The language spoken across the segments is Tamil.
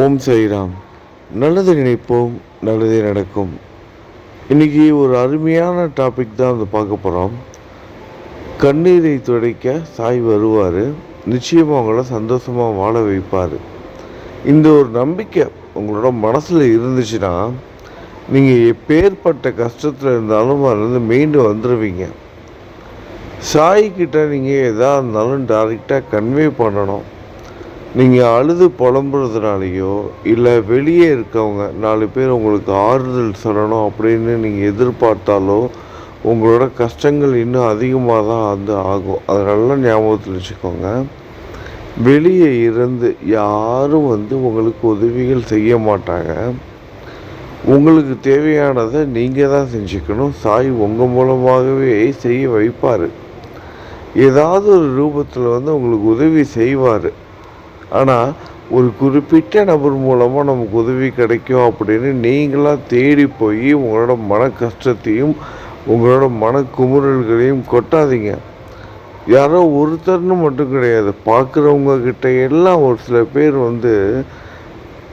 ஓம் சாய்ராம். நல்லது நினைப்போம் நல்லதே நடக்கும். இன்னைக்கு ஒரு அருமையான டாபிக் தான் வந்து பார்க்க போகிறோம் கண்ணீரை துடைக்க சாய் வருவார். நிச்சயமாக அவங்கள சந்தோஷமாக வாழ வைப்பார். இந்த ஒரு நம்பிக்கை உங்களோட மனசில் இருந்துச்சுன்னா நீங்கள் எப்பேற்பட்ட கஷ்டத்தில் இருந்தாலும் அதுலேருந்து மீண்டு வந்துடுவீங்க சாய்கிட்ட நீங்கள் எதாக இருந்தாலும் டைரெக்டாக கன்வே பண்ணணும். நீங்கள் அழுது புலம்புறதுனாலையோ இல்லை வெளியே இருக்கவங்க நாலு பேர் உங்களுக்கு ஆறுதல் சொல்லணும் அப்படின்னு நீங்கள் எதிர்பார்த்தாலோ உங்களோட கஷ்டங்கள் இன்னும் அதிகமாக தான் வந்து ஆகும். அதை நல்லா ஞாபகத்தில் வச்சுக்கோங்க. வெளியே இருந்து யாரும் வந்து உங்களுக்கு உதவிகள் செய்ய மாட்டாங்க. உங்களுக்கு தேவையானதை நீங்கள் தான் செஞ்சுக்கணும். சாய் உங்கள் மூலமாகவே செய்ய வைப்பார். ஏதாவது ஒரு ரூபத்தில் வந்து உங்களுக்கு உதவி செய்வார். ஆனால் ஒரு குறிப்பிட்ட நபர் மூலமாக நமக்கு உதவி கிடைக்கும் அப்படின்னு நீங்களாக தேடி போய் உங்களோட மன கஷ்டத்தையும் உங்களோட மன குமுறல்களையும் கொட்டாதீங்க. யாரோ ஒருத்தர்னு மட்டும் கிடையாது. பார்க்குறவங்க கிட்ட எல்லாம் ஒரு சில பேர் வந்து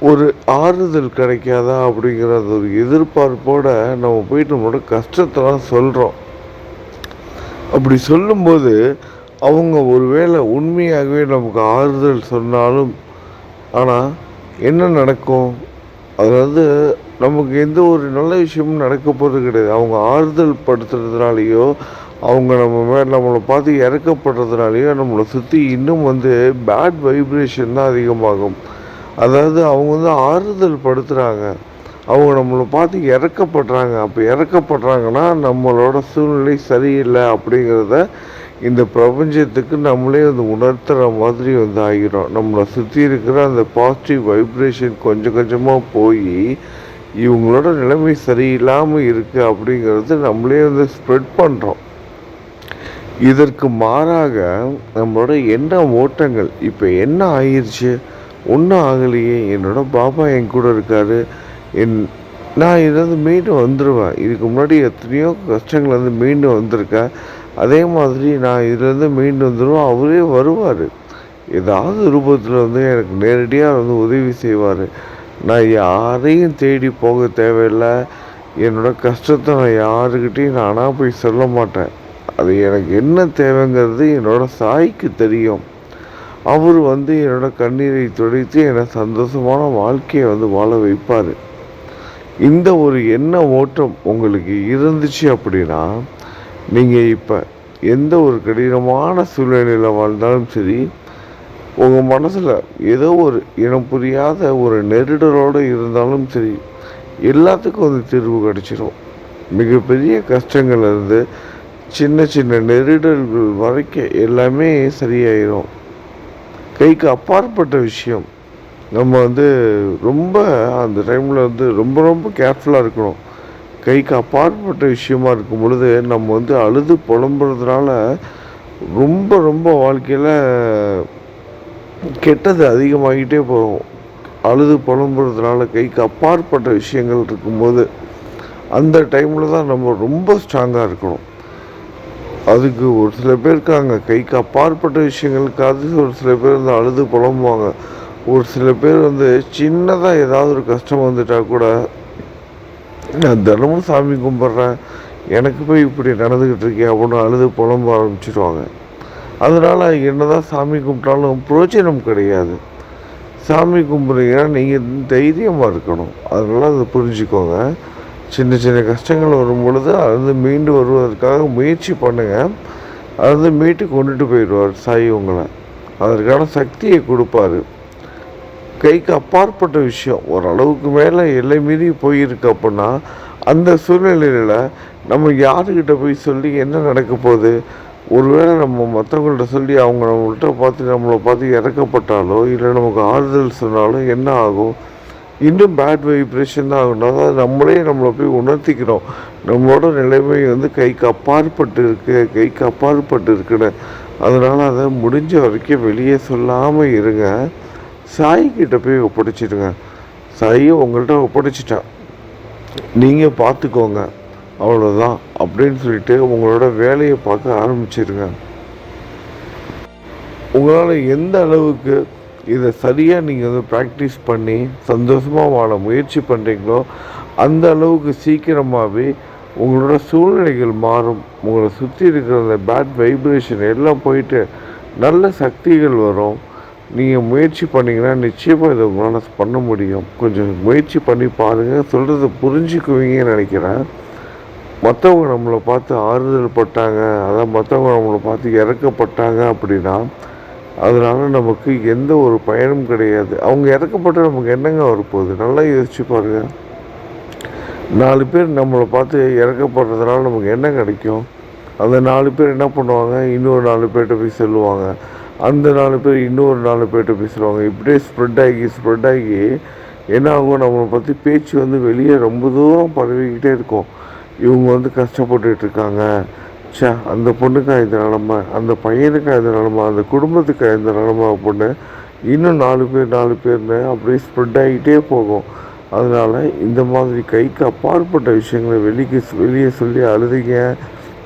ஒரு ஆறுதல் கிடைக்காதா அப்படிங்கிறது ஒரு எதிர்பார்ப்போட நம்ம போயிட்டு நம்மளோட கஷ்டத்தெல்லாம் சொல்கிறோம் அப்படி சொல்லும்போது அவங்க ஒருவேளை உண்மையாகவே நமக்கு ஆறுதல் சொன்னாலும் ஆனால் என்ன நடக்கும்? அதாவது நமக்கு எந்த ஒரு நல்ல விஷயமும் நடக்க போகிறது கிடையாது. அவங்க ஆறுதல் படுத்துறதுனாலேயோ அவங்க நம்ம மேலே நம்மளை பார்த்து இறக்கப்படுறதுனாலையோ நம்மளை சுற்றி இன்னும் வந்து பேட் வைப்ரேஷன் தான் அதிகமாகும். அதாவது அவங்க வந்து ஆறுதல் படுத்துகிறாங்க அவங்க நம்மளை பார்த்து இறக்கப்படுறாங்க. அப்போ இறக்கப்படுறாங்கன்னா நம்மளோட சூழ்நிலை சரியில்லை அப்படிங்கிறத இந்த பிரபஞ்சத்துக்கு நம்மளே வந்து உணர்த்துற மாதிரி வந்து ஆகிரும். நம்மளை சுற்றி இருக்கிற அந்த பாசிட்டிவ் வைப்ரேஷன் கொஞ்சம் கொஞ்சமாக போய் இவங்களோட நிலைமை சரியில்லாமல் இருக்குது அப்படிங்கிறது நம்மளே வந்து ஸ்ப்ரெட் பண்ணுறோம் இதற்கு மாறாக நம்மளோட என்ன ஓட்டங்கள் இப்போ என்ன ஆயிடுச்சு ஒன்றும் ஆகலையே. என்னோட பாபா என் கூட இருக்காரு. என் நான் இதுலேருந்து மீண்டும் வந்துடுவேன் இதுக்கு முன்னாடி எத்தனையோ கஷ்டங்கள் வந்து மீண்டும் வந்திருக்கேன். அதே மாதிரி நான் இதுலேருந்து மீண்டு வந்துடும் அவரே வருவார். ஏதாவது ரூபத்தில் வந்து எனக்கு நேரடியாக வந்து உதவி செய்வார். நான் யாரையும் தேடி போக தேவையில்லை. என்னோட கஷ்டத்தை நான் யாருக்கிட்டையும் நானாக போய் சொல்ல மாட்டேன். அது எனக்கு என்ன தேவைங்கிறது என்னோட சாய்க்கு தெரியும். அவர் வந்து என்னோடய கண்ணீரை துடைத்து என்னை சந்தோஷமான வாழ்க்கையை வந்து வாழ வைப்பார். இந்த ஒரு எண்ண ஓட்டம் உங்களுக்கு இருந்துச்சு அப்படின்னா நீங்கள் இப்போ எந்த ஒரு கடினமான சூழ்நிலையில் வாழ்ந்தாலும் சரி உங்கள் மனசில் ஏதோ ஒரு இனம் புரியாத ஒரு நெருடலோடு இருந்தாலும் சரி எல்லாத்துக்கும் வந்து தீர்வு கிடச்சிரும். மிகப்பெரிய கஷ்டங்கள்லேருந்து சின்ன சின்ன நெருடல்கள் வரைக்கும் எல்லாமே சரியாயிரும். கைக்கு அப்பாற்பட்ட விஷயம். நம்ம வந்து ரொம்ப அந்த டைமில் வந்து ரொம்ப ரொம்ப கேர்ஃபுல்லாக இருக்கணும். கைக்கு அப்பாற்பட்ட விஷயமா இருக்கும் பொழுது நம்ம வந்து அழுது புலம்புறதுனால ரொம்ப ரொம்ப வாழ்க்கையில் கெட்டது அதிகமாகிட்டே போகும். அழுது புலம்புறதுனால கைக்கு அப்பாற்பட்ட விஷயங்கள் இருக்கும்போது அந்த டைமில் தான் நம்ம ரொம்ப ஸ்ட்ராங்காக இருக்கணும். அதுக்கு ஒரு சில பேர் இருக்காங்க. கைக்கு அப்பாற்பட்ட விஷயங்களுக்காவது ஒரு சில பேர் வந்து அழுது புலம்புவாங்க. ஒரு சில பேர் வந்து சின்னதாக ஏதாவது ஒரு கஷ்டம் வந்துட்டால் கூட நான் தினமும் சாமி கும்பிட்றேன். எனக்கு போய் இப்படி நடந்துக்கிட்டு இருக்கேன் அப்படின்னு அழுது புலம்ப ஆரம்பிச்சிடுவாங்க அதனால் என்னதான் சாமி கும்பிட்டாலும் பிரயோஜனம் கிடையாது. சாமி கும்பிட்றீங்கன்னா நீங்கள் தைரியமாக இருக்கணும். அதனால் அதை புரிஞ்சுக்கோங்க. சின்ன சின்ன கஷ்டங்கள் வரும் பொழுது அது மீண்டு வருவதற்காக முயற்சி பண்ணுங்கள் அது வந்து மீட்டு கொண்டுட்டு போயிடுவார் சாய் உங்களை. அதற்கான சக்தியை கொடுப்பாரு. கைக்கு அப்பாற்பட்ட விஷயம். ஓரளவுக்கு மேலே எல்லை மீறி போயிருக்கு அப்படின்னா அந்த சூழ்நிலையில் நம்ம யாருக்கிட்ட போய் சொல்லி என்ன நடக்க போகுது? ஒருவேளை நம்ம மற்றவங்கள்ட்ட சொல்லி அவங்க நம்மள்கிட்ட பார்த்து நம்மளை பார்த்து இறக்கப்பட்டாலோ இல்லை நமக்கு ஆறுதல் சொன்னாலோ என்ன ஆகும்? இன்னும் பேட் வைப்ரேஷன் தான் ஆகணும் அதாவது நம்மளே நம்மளை போய் உணர்த்திக்கிறோம். நம்மளோட நிலைமை வந்து கைக்கு அப்பாற்பட்டு இருக்கு கைக்கு அப்பாற்பட்டு இருக்குன்னு. அதனால் அதை முடிஞ்ச வரைக்கும் வெளியே சொல்லாமல் இருங்க. சாய்கிட்ட போய் ஒப்படைச்சிடுங்க. சாயை உங்கள்கிட்ட ஒப்படைச்சிட்டேன் நீங்கள் பார்த்துக்கோங்க அவ்வளோதான் அப்படின்னு சொல்லிட்டு உங்களோட வேலையை பார்க்க ஆரம்பிச்சிருங்க. உங்களால் எந்த அளவுக்கு இதை சரியாக நீங்கள் வந்து ப்ராக்டிஸ் பண்ணி சந்தோஷமாக வாழ முயற்சி பண்ணுறீங்களோ அந்த அளவுக்கு சீக்கிரமாகவே உங்களோட சூழ்நிலைகள் மாறும். உங்களை சுற்றி இருக்கிற அந்த பேட் வைப்ரேஷன் எல்லாம் போயிட்டு நல்ல சக்திகள் வரும். நீங்கள் முயற்சி பண்ணிங்கன்னா நிச்சயமாக இதை உங்களால் பண்ண முடியும். கொஞ்சம் முயற்சி பண்ணி பாருங்கள் சொல்கிறத புரிஞ்சுக்குவீங்கன்னு நினைக்கிறேன். மற்றவங்க நம்மளை பார்த்து ஆறுதல் பட்டாங்க அதான் மற்றவங்க நம்மளை பார்த்து இறக்கப்பட்டாங்க அப்படின்னா அதனால் நமக்கு எந்த ஒரு பயனும் கிடையாது. அவங்க இறக்கப்பட்ட நமக்கு என்னங்க வரப்போகுது? நல்லா யோசிச்சு பாருங்கள் நாலு பேர் நம்மளை பார்த்து இறக்கப்படுறதுனால நமக்கு என்ன கிடைக்கும்? அந்த நாலு பேர் என்ன பண்ணுவாங்க? இன்னொரு நாலு பேர்கிட்ட போய் சொல்லுவாங்க. அந்த நாலு பேர் இன்னொரு நாலு பேர்கிட்ட பேசுவாங்க. இப்படியே ஸ்ப்ரெட் ஆகி ஸ்ப்ரெட் ஆகி என்ன ஆகும் நம்மளை பற்றி பேச்சு வந்து வெளியே ரொம்ப தூரம் பரவிக்கிட்டே இருக்கும். இவங்க வந்து கஷ்டப்பட்டுட்டு இருக்காங்க. ச்சே அந்த பொண்ணுக்கா இந்த நிலமை அந்த பையனுக்கா இந்த நிலமை அந்த குடும்பத்துக்கா இந்த நிலமை அப்படின்னு இன்னும் நாலு பேர் நாலு பேர்னு அப்படியே ஸ்ப்ரெட் ஆகிட்டே போகும். அதனால் இந்த மாதிரி கைக்கு அப்பாற்பட்ட விஷயங்களை வெளிக்கு வெளியே சொல்லி அழுதுங்க.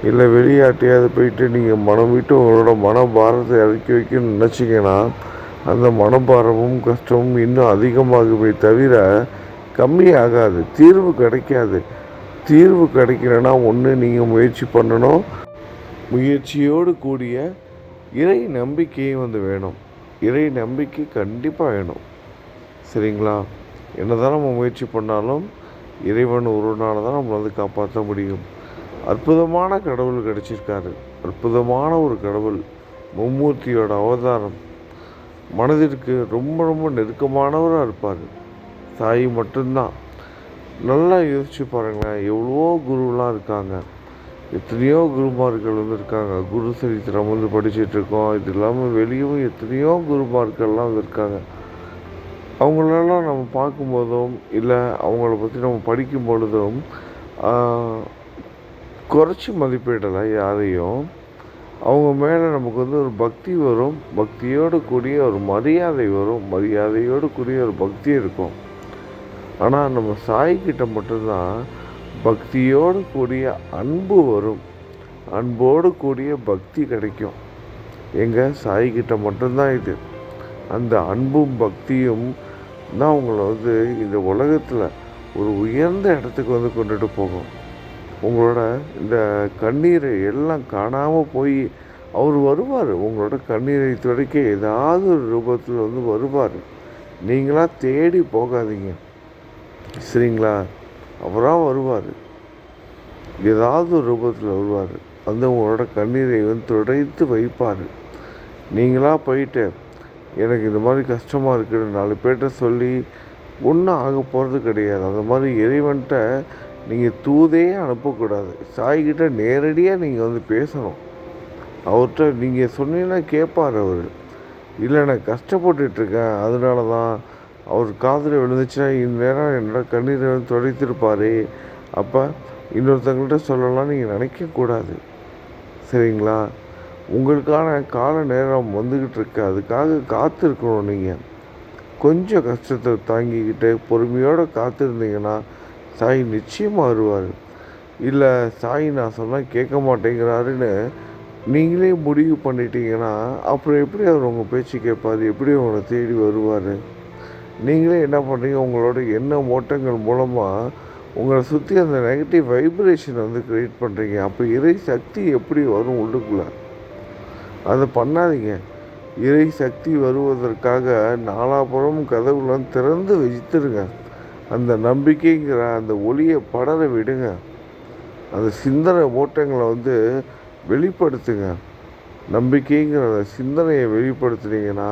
இல்லை வெளியாட்டியாவது போயிட்டு நீங்கள் மனம் விட்டு உங்களோட மனபாரத்தை இறக்கி வைக்கணும்னு நினச்சிங்கன்னா அந்த மனபாரமும் கஷ்டமும் இன்னும் அதிகமாகுமே தவிர கம்மியாகாது. தீர்வு கிடைக்காது. தீர்வு கிடைக்கலன்னா ஒன்று நீங்கள் முயற்சி பண்ணணும். முயற்சியோடு கூடிய இறை நம்பிக்கையும் வந்து வேணும். இறை நம்பிக்கை கண்டிப்பாக வேணும். சரிங்களா? என்னதான் நம்ம முயற்சி பண்ணாலும் இறைவன் ஒருவனால தான் நம்மளை வந்து காப்பாற்ற முடியும். அற்புதமான கடவுள் கிடச்சிருக்காரு. அற்புதமான ஒரு கடவுள் மும்மூர்த்தியோட அவதாரம். மனதிற்கு ரொம்ப ரொம்ப நெருக்கமானவராக இருப்பார். தாய் மட்டும்தான். நல்லா யோசிச்சு பாருங்களேன் எவ்வளவோ குருலாம் இருக்காங்க. எத்தனையோ குருமார்கள் வந்து இருக்காங்க குரு சரித்திரம் வந்து படிச்சுட்டு இருக்கோம் இது இல்லாமல் வெளியும் எத்தனையோ குருமார்கள்லாம் வந்து இருக்காங்க அவங்களெல்லாம் நம்ம பார்க்கும்போதும் இல்லை அவங்கள பற்றி நம்ம படிக்கும் பொழுதும் குறைச்சி மதிப்பிடலை யாரையும் அவங்க மேலே நமக்கு வந்து ஒரு பக்தி வரும் பக்தியோடு கூடிய ஒரு மரியாதை வரும் மரியாதையோடு கூடிய ஒரு பக்தி இருக்கும். ஆனால் நம்ம சாய்கிட்ட மட்டும்தான் பக்தியோடு கூடிய அன்பு வரும். அன்போடு கூடிய பக்தி கிடைக்கும். எங்கள் சாய்கிட்ட மட்டும்தான் இது. அந்த அன்பும் பக்தியும் தான் உங்களை வந்து இந்த உலகத்தில் ஒரு உயர்ந்த இடத்துக்கு வந்து கொண்டுட்டு போகும். உங்களோட இந்த கண்ணீரை எல்லாம் காணாமல் போய் அவர் வருவார். உங்களோட கண்ணீரை துடைக்க ஏதாவது ஒரு ரூபத்தில் வந்து வருவார். நீங்களாக தேடி போகாதீங்க. சரிங்களா? அவராக வருவார். ஏதாவது ஒரு ரூபத்தில் வருவார். வந்து உங்களோட கண்ணீரை வந்து துடைத்து வைப்பார். நீங்களாக போயிட்டு எனக்கு இந்த மாதிரி கஷ்டமாக இருக்குன்னு நாலு பேர்கிட்ட சொல்லி ஒன்றும் ஆக போகிறது கிடையாது. அந்த மாதிரி இறைவன்கிட்ட நீங்கள் தூதே அனுப்பக்கூடாது. சாய்கிட்ட நேரடியாக நீங்கள் வந்து பேசணும். அவர்கிட்ட நீங்கள் சொன்னீங்கன்னா கேட்பார் அவர். இல்லை நான் கஷ்டப்பட்டுட்ருக்கேன். அதனால தான் அவர் காதில் விழுந்துச்சுன்னா இந்நேரம் என்னோட கண்ணீரை வந்து தொலைத்திருப்பார் அப்போ இன்னொருத்தங்கள்ட்ட சொல்லலாம் நீங்கள் நினைக்கக்கூடாது. சரிங்களா? உங்களுக்கான கால நேரம் வந்துக்கிட்டு இருக்கு அதுக்காக காத்திருக்கணும் நீங்கள் கொஞ்சம் கஷ்டத்தை தாங்கிக்கிட்டு பொறுமையோடு காத்திருந்தீங்கன்னா சாய் நிச்சயமாக வருவார். இல்லை சாய் நான் சொன்னால் கேட்க மாட்டேங்கிறாருன்னு நீங்களே முடிவு பண்ணிட்டீங்கன்னா அப்புறம் எப்படி அவர் உங்கள் பேச்சு கேட்பார்? எப்படி உங்களை தேடி வருவார்? நீங்களே என்ன பண்ணுறீங்க உங்களோட எண்ண ஓட்டங்கள் மூலமாக உங்களை சுற்றி அந்த நெகட்டிவ் வைப்ரேஷன் வந்து க்ரியேட் பண்ணுறீங்க அப்போ இறை சக்தி எப்படி வரும் உள்ளுக்குள்ளே? அதை பண்ணாதீங்க. இறை சக்தி வருவதற்காக நாலாபுறம் கதவுலாம் திறந்து வச்சுருங்க. அந்த நம்பிக்கைங்கிற அந்த ஒளியை படர விடுங்க. அந்த சிந்தனை ஓட்டங்களை வந்து வெளிப்படுத்துங்க. நம்பிக்கைங்கிற அந்த சிந்தனையை வெளிப்படுத்துனீங்கன்னா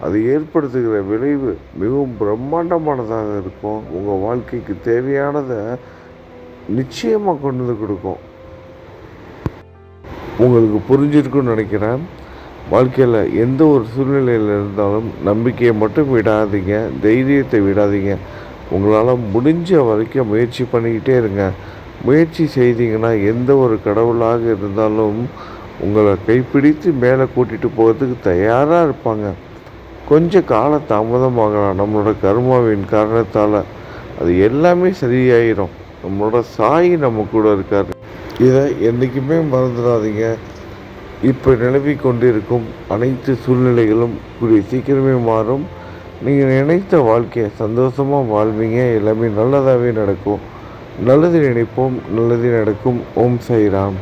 அது ஏற்படுத்துகிற விளைவு மிகவும் பிரம்மாண்டமானதாக இருக்கும். உங்கள் வாழ்க்கைக்கு தேவையானதை நிச்சயமாக கொண்டு வந்து கொடுக்கும். உங்களுக்கு புரிஞ்சிருக்குன்னு நினைக்கிறேன். வாழ்க்கையில் எந்த ஒரு சூழ்நிலையில் இருந்தாலும் நம்பிக்கையை மட்டும் விடாதீங்க தைரியத்தை விடாதீங்க. உங்களால் முடிஞ்ச வரைக்கும் முயற்சி பண்ணிக்கிட்டே இருங்க. முயற்சி செய்தீங்கன்னா எந்த ஒரு கடவுளாக இருந்தாலும் உங்களை கைப்பிடித்து மேலே கூட்டிகிட்டு போகிறதுக்கு தயாராக இருப்பாங்க. கொஞ்சம் கால தாமதமாகலாம். நம்மளோட கர்மாவின் காரணத்தால் அது எல்லாமே சரியாயிரும். நம்மளோட சாய் நம்ம கூட இருக்கார். இதை என்றைக்குமே மறந்துடாதீங்க. இப்போ நிலவி கொண்டிருக்கும் அனைத்து சூழ்நிலைகளும் கூடிய சீக்கிரமே மாறும். நீங்கள் நினைத்த வாழ்க்கையை சந்தோஷமாக வாழ்வீங்க. எல்லாமே நல்லதாகவே நடக்கும். நல்லது நினைப்போம் நல்லது நடக்கும். ஓம் சைராம்